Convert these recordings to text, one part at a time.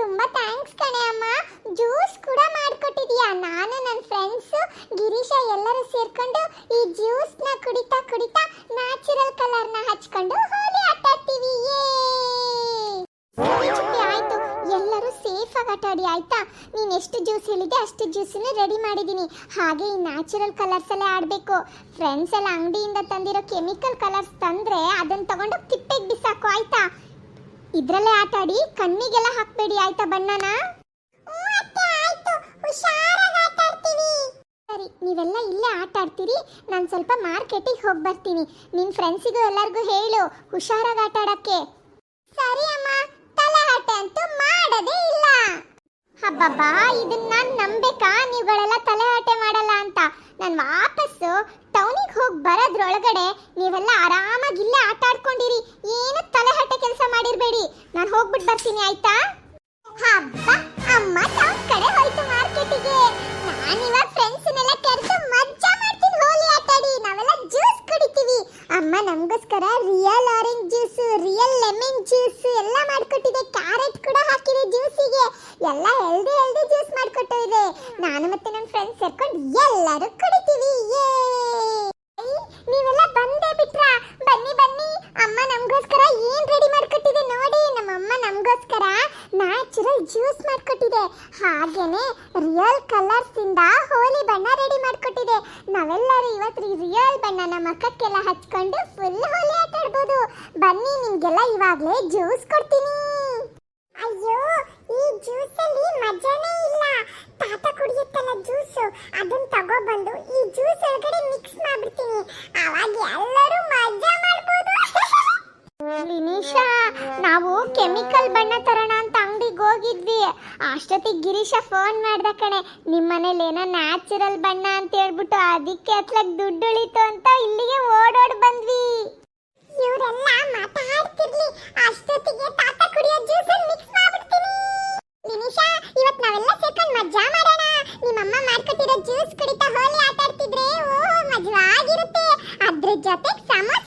ತುಂಬಾ ಥ್ಯಾಂಕ್ಸ್ ಕಣೆ ಅಮ್ಮ. ಜ್ಯೂಸ್ ಕೂಡ ಮಾಡ್ಕೊಟ್ಟಿದ್ಯಾ? ನಾನು ನನ್ನ ಫ್ರೆಂಡ್ಸ್ ಗಿರೀಶ ಎಲ್ಲರೂ ಸೇರ್ಕೊಂಡು ಈ ಜ್ಯೂಸ್ನ ಕುಡಿತಾ ಕುಡಿತಾ ನ್ಯಾಚುರಲ್ ಕಲರ್ನ ಹಚ್ಕೊಂಡು ಹೋಲಿ ಆಟ ಆಡ್ತೀವಿ. ಆಯ್ತು. ಎಲ್ಲರೂ ಸೇಫ್ ಆಗಿ ಆಟ ಆಡಿ, ಆಯ್ತಾ? ನೀನೆಷ್ಟು ಎಷ್ಟು ಜ್ಯೂಸ್ ಹೇಳಿದೆ ಅಷ್ಟು ಜ್ಯೂಸನ್ನು ರೆಡಿ ಮಾಡಿದ್ದೀನಿ ಹಾಗೆ ಈ ನ್ಯಾಚುರಲ್ ಕಲರ್ಸ್ ಅಲ್ಲೇ ಆಡಬೇಕು. ಫ್ರೆಂಡ್ಸ್ ಎಲ್ಲ ಅಂಗಡಿಯಿಂದ ತಂದಿರೋ ಕೆಮಿಕಲ್ ಕಲರ್ಸ್ ತಂದ್ರೆ ಅದನ್ನ ತಗೊಂಡು ತಿಪ್ಪೆಗೆ ಬಿಸಾಕು, ಆಯ್ತಾ? ಇದ್ರಲ್ಲೇ ಆಟ ಆಡಿ ಕಣ್ಣಿಗೆಲ್ಲ ಹಾಕ್ಬೇಡಿ ಆಯ್ತಾ ಬಣ್ಣನ? ಸರಿ ನೀವೆಲ್ಲ ಇಲ್ಲೇ ಆಟ ಆಡ್ತೀರಿ. ನಾನು ಸ್ವಲ್ಪ ಮಾರ್ಕೆಟಿಗೆ ಹೋಗಿ ಬರ್ತೀನಿ. ನಿನ್ನ ಫ್ರೆಂಡ್ಸಿಗೂ ಎಲ್ಲರಿಗೂ ಹೇಳು ಹುಷಾರಾಗಿ ಆಟ ಆಡಕ್ಕೆ. ಸರಿ ಅಮ್ಮ ತಲೆಹರಟೆ ಅಂತೂ ಮಾಡೋದೇ ಇಲ್ಲ. ಹಬ್ಬಬ್ಬಾ ಇದನ್ನ ನಾನು ನಂಬೇಕಾ? ನೀವುಗಳೆಲ್ಲ ತಲೆಹರಟೆ ಮಾಡಲ್ಲ ಅಂತ. ನಾನು ವಾಪಸ್ಸು ಟೌನಿಗೆ ಹೋಗಿ ಬರೋದ್ರೊಳಗಡೆ ನೀವೆಲ್ಲ ಆರಾಮಾಗಿ ಇಲ್ಲೇ ಆಟ ಆಡ್ಕೊಂಡಿರಿ. ಕೆಲಸ ಮಾಡಿರಬೇಡಿ. ನಾನು ಹೋಗ್ಬಿಟ್ಟು ಬರ್ತೀನಿ, ಆಯ್ತಾ? ಹಬ್ಬ, ಅಮ್ಮ ತಮ್ಮ ಕಡೆ ಹೋಯ್ತು ಮಾರ್ಕೆಟಿಗೆ. ನಾನಿವಾಗ ಫ್ರೆಂಡ್ಸ್ನೆಲ್ಲ ಕರೆದು ಮಜ್ಜಾ ಮಾಡ್ತೀನಿ ಹೋಲಿ ಆಟ ಆಡಿ ನಾವೆಲ್ಲ ಜ್ಯೂಸ್ ಕುಡಿತೀವಿ. ಅಮ್ಮ ನಮಗೋಸ್ಕರ real orange juice real lemon juice ಎಲ್ಲ ಮಾಡ್ಕೊಟ್ಟಿದೆ. ಕ್ಯಾರೆಟ್ ಕೂಡ ಹಾಕಿದೆ ಜ್ಯೂಸಿಗೆ ಎಲ್ಲ ಹೆಲ್ದಿ ಹೆಲ್ದಿ ಜ್ಯೂಸ್ ಮಾಡ್ಕೊಟ್ಟಿದೆ. ನಾನು ಮತ್ತೆ ನನ್ನ ಫ್ರೆಂಡ್ಸ್ ಸೇರ್ಕೊಂಡು ಎಲ್ಲರೂ ಕುಡಿತೀವಿ ಯೇ ನೀವೆಲ್ಲ ಬಂದೇ ಬಿಟ್ರಾ ಬನ್ನಿ ಬನ್ನಿ ಅಮ್ಮ ನಮಗೋಸ್ಕರ ಏನ್ ರೆಡಿ ಮಾಡ್ಕೊಟ್ಟಿದೆ ನೋಡಿ ನಮ್ಮ ಅಮ್ಮ ನಮಗೋಸ್ಕರ ನ್ಯಾಚುರಲ್ ಜ್ಯೂಸ್ ಮಾಡ್ಕೊಟ್ಟಿದೆ. ಹಾಗೇನೆ ರಿಯಲ್ ಕಲರ್ಸ್ ಇಂದ ಹೋಲಿ ಬಣ್ಣ ರೆಡಿ ಮಾಡ್ಕೊಟ್ಟಿದೆ. ನಾವೆಲ್ಲರೂ ಇವತ್ತು ರಿಯಲ್ ಬಣ್ಣನ ಮಕ್ಕಕ್ಕೆಲ್ಲ ಹಚ್ಕೊಂಡು ಫುಲ್ ಹೋಲಿ ಆಟ ಆಡ್ಬೋದು. ಬನ್ನಿ, ನಿಮ್ಗೆಲ್ಲ ಇವಾಗ್ಲೇ ಜ್ಯೂಸ್ ಕೊಡ್ತೀನಿ. ಅಯ್ಯೋ, ಈ ಜ್ಯೂಸ್ ಅಲ್ಲಿ ಮಜಾನೇ ಇಲ್ಲ ತಾತ ಕುಡಿಯುತ್ತಲ್ಲ ಜ್ಯೂಸ್ ಅದನ್ನ ತಗೊಬಂದು ಈ ಜ್ಯೂಸ್ ಒಳಗಡೆ ಮಿಕ್ಸ್ ಮಾಡ್ಬಿಡ್ತೀನಿ ಅವಾಗ ಎಲ್ಲರೂ ಮಜಾ ಮಾಡ್ಬೋದು ಲಿನಿಶಾ ನಾವು ಬಣ್ಣ ತರೋಣ ಅಂತ ಅಂಗಡಿಗೆ ಹೋಗಿದ್ವಿ. ಅಷ್ಟೊತ್ತಿಗೆ ಗಿರೀಶ ಫೋನ್ ಮಾಡ್ದ ಕಣೆ ನಿಮ್ಮ ಮನೇಲಿ ಏನೋ ನ್ಯಾಚುರಲ್ ಬಣ್ಣ ಅಂತ ಹೇಳ್ಬಿಟ್ಟು ಅದಕ್ಕೆ ಅತ್ಲಕ್ ದುಡ್ಡು ಉಳಿತು ಅಂತ ಇಲ್ಲಿಗೆ ಓಡೋಡ್ ಬಂದ್ವಿ. ಇವರೆಲ್ಲ ಮಾತಾಡ್ತಿರ್ಲಿ. ಅಷ್ಟೊತ್ತಿಗೆ ತಾತ ಕುಡಿಯೋ ಜ್ಯೂಸ್ ಮಿಕ್ಸ್ ಮಾಡ್ಬಿಡ್ತೀನಿ. ನಿಮಿಷಾ, ಇವತ್ ನಾವೆಲ್ಲ ಸೇರ್ಕೊಂಡು ಮಜಾ ಮಾಡೋಣ. ನಿಮ್ಮಮ್ಮ ಮಾಡ್ಕೊಟ್ಟಿರೋ ಜ್ಯೂಸ್ ಕುಡಿತಾ ಹೋಲಿ ಆಟ ಆಡ್ತಿದ್ರೆ ಓ ಮಜವಾಗಿರುತ್ತೆ. ಅದ್ರ ಜೊತೆಗೆ ಸಮೋಸ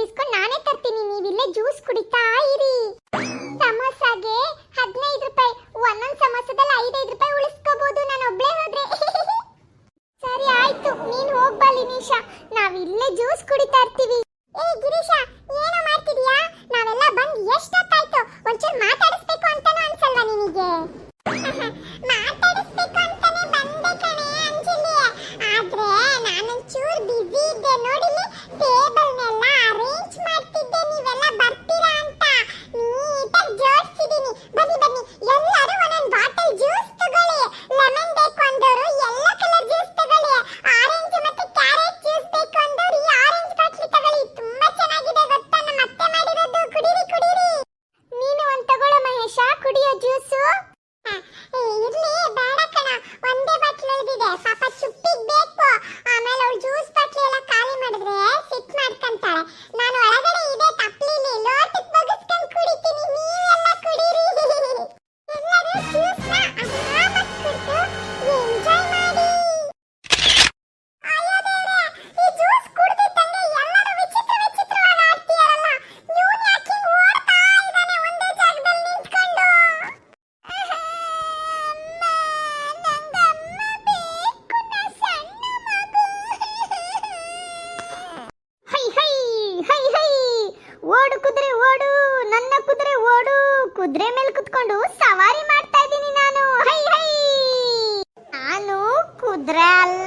ಎಲ್ಲ ನಾನೇ ತರ್ತೀನಿ. ನೀವಿಲ್ಲೇ ಜ್ಯೂಸ್ ಕುಡಿತಾ ಇರಿ. ಕುದುರೆ ಮೇಲೆ ಕುತ್ಕೊಂಡು ಸವಾರಿ ಮಾಡ್ತಾ ಇದ್ದೀನಿ ನಾನು. ಹೈ ಹೈ. ನಾನು ಕುದುರೆ ಅಲ್ಲ.